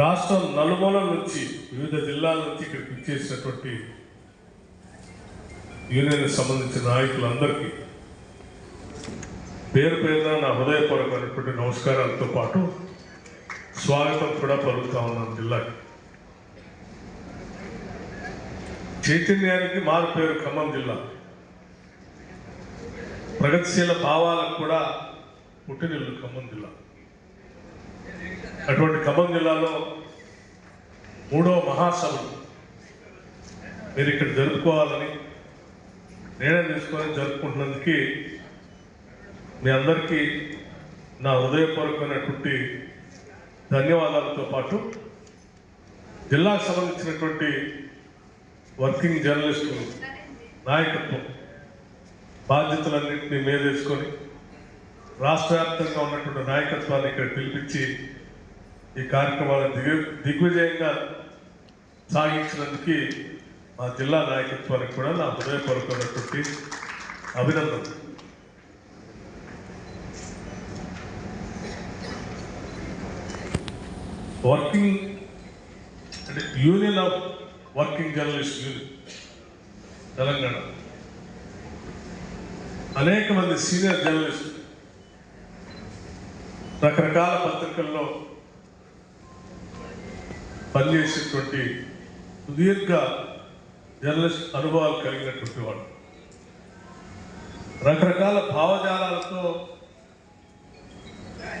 రాష్ట్రం నలుమూల నుంచి వివిధ జిల్లాల నుంచి ఇక్కడికి ఇచ్చేసినటువంటి యూనియన్ సంబంధించిన నాయకులందరికీ పేరు పేరున నా హృదయపూర్వకమైనటువంటి నమస్కారాలతో పాటు స్వాగతం కూడా పలుకుతా ఉన్నాను జిల్లాకి. చైతన్యానికి మారు పేరు ఖమ్మం జిల్లా. ప్రగతిశీల భావాలకు కూడా పుట్టినిల్లు ఖమ్మం జిల్లా. అటువంటి ఖమ్మం జిల్లాలో మూడో మహాసభలు. మీరు ఇక్కడ జరుపుకోవాలని నిర్ణయం తీసుకొని జరుపుకుంటున్నందుకు మీ అందరికీ నా హృదయపూర్వకమైనటువంటి ధన్యవాదాలతో పాటు జిల్లాకు సంబంధించినటువంటి వర్కింగ్ జర్నలిస్టు నాయకత్వం బాధ్యతలన్నింటినీ మేదేసుకొని రాష్ట్ర వ్యాప్తంగా ఉన్నటువంటి నాయకత్వాన్ని ఇక్కడ పిలిపించి ఈ కార్యక్రమాలను దిగు దిగ్విజయంగా సాగించినందుకు మా జిల్లా నాయకత్వానికి కూడా నా హృదయపూర్వకమైనటువంటి అభినందన వర్కింగ్ అంటే union of working journalist union Telangana. అనేక మంది సీనియర్ జర్నలిస్ట్ రకరకాల పత్రికల్లో పనిచేసేటువంటి సుదీర్ఘ జర్నలిస్ట్ అనుభవాలు కలిగినటువంటి వాడు రకరకాల భావజాలాలతో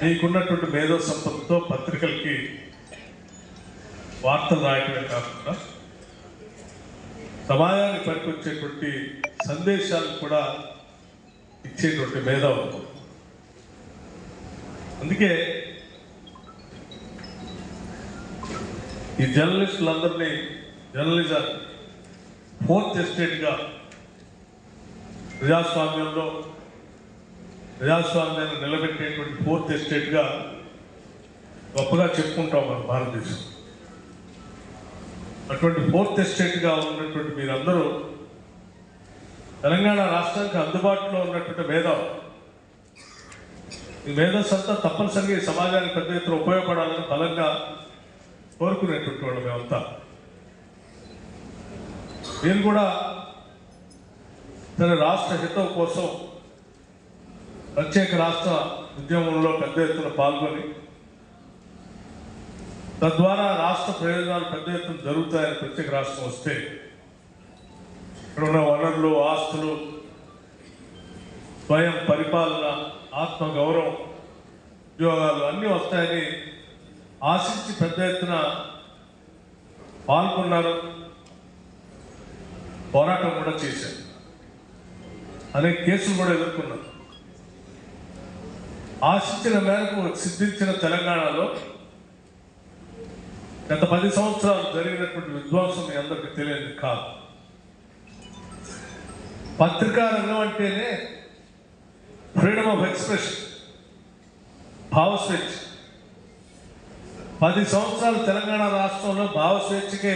నీకున్నటువంటి మేధో సంపదతో పత్రికలకి వార్తలు రాయటమే కాకుండా సమాజానికి పనికొచ్చేటువంటి సందేశాలు కూడా ఇచ్చేటువంటి మేధావులు. అందుకే ఈ జర్నలిస్టులందరినీ జర్నలిజం ఫోర్త్ ఎస్టేట్గా ప్రజాస్వామ్యంలో ప్రజాస్వామ్యాన్ని నిలబెట్టేటువంటి ఫోర్త్ ఎస్టేట్గా గొప్పగా చెప్పుకుంటాం మన భారతదేశం. అటువంటి ఫోర్త్ ఎస్టేట్గా ఉన్నటువంటి మీరందరూ తెలంగాణ రాష్ట్రానికి అందుబాటులో ఉన్నటువంటి మేధావు ఈ మేధస్సు తప్పనిసరిగా ఈ సమాజానికి పెద్ద ఎత్తున ఉపయోగపడాలని బలంగా కోరుకునేటువంటి వాళ్ళు మేమంతా. నేను కూడా తన రాష్ట్ర హితం కోసం ప్రత్యేక రాష్ట్ర ఉద్యమంలో పెద్ద ఎత్తున పాల్గొని తద్వారా రాష్ట్ర ప్రయోజనాలు పెద్ద ఎత్తున జరుగుతాయని ప్రత్యేక రాష్ట్రం వస్తే ఇక్కడ ఉన్న వనరులు ఆస్తులు స్వయం పరిపాలన ఆత్మ గౌరవం ఉద్యోగాలు అన్నీ వస్తాయని ఆశించి పెద్ద ఎత్తున పాల్గొన్నారు. పోరాటం కూడా చేశారు. అనేక కేసులు కూడా ఎదుర్కొన్నారు. ఆశించిన మేరకు సిద్ధించిన తెలంగాణలో గత పది సంవత్సరాలు జరిగినటువంటి విధ్వంసం మీ అందరికీ తెలియదు కాదు. పత్రికా రంగం అంటేనే ఫ్రీడమ్ ఆఫ్ ఎక్స్ప్రెషన్ భావ స్వేచ్ఛ పది సంవత్సరాలు తెలంగాణ రాష్ట్రంలో భావ స్వేచ్ఛకే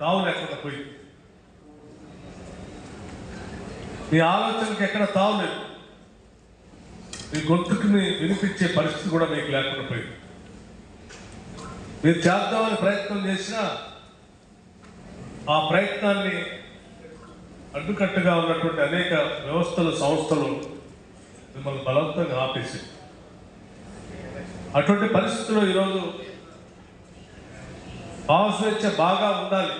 తావు లేకుండా పోయింది. మీ ఆలోచనకి ఎక్కడ తావు లేదు. మీ గొంతుకుని వినిపించే పరిస్థితి కూడా మీకు లేకుండా పోయింది. మీరు చేద్దామని ప్రయత్నం చేసినా ఆ ప్రయత్నాన్ని అడ్డుకట్టుగా ఉన్నటువంటి అనేక వ్యవస్థలు సంస్థలు మిమ్మల్ని బలవంతంగా ఆపేసి. అటువంటి పరిస్థితుల్లో ఈరోజు భావస్వేచ్ఛ బాగా ఉండాలి.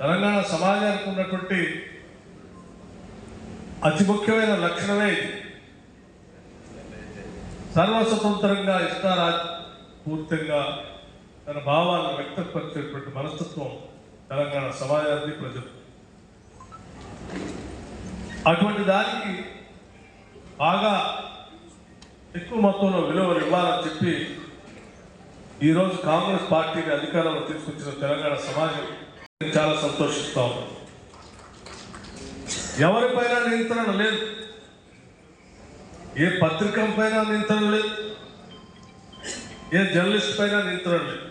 తెలంగాణ సమాజానికి ఉన్నటువంటి అతి ముఖ్యమైన లక్షణమే ఇది. సర్వస్వతంత్రంగా ఇష్టారా పూర్తిగా తన భావాలను వ్యక్తపరిచేటువంటి మనస్తత్వం తెలంగాణ సమాజానికి ప్రజలు అటువంటి దానికి బాగా ఎక్కువ మొత్తంలో విలువలు ఇవ్వాలని చెప్పి ఈరోజు కాంగ్రెస్ పార్టీని అధికారంలో తీసుకొచ్చిన తెలంగాణ సమాజం నేను చాలా సంతోషిస్తాం ఎవరిపైన నియంత్రణ లేదు. ఏ పత్రిక పైన నియంత్రణ లేదు. ఏ జర్నలిస్ట్ పైన నియంత్రణ లేదు.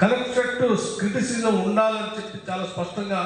కన్స్ట్రక్టివ్ క్రిటిసిజం ఉండాలని చెప్పి చాలా స్పష్టంగా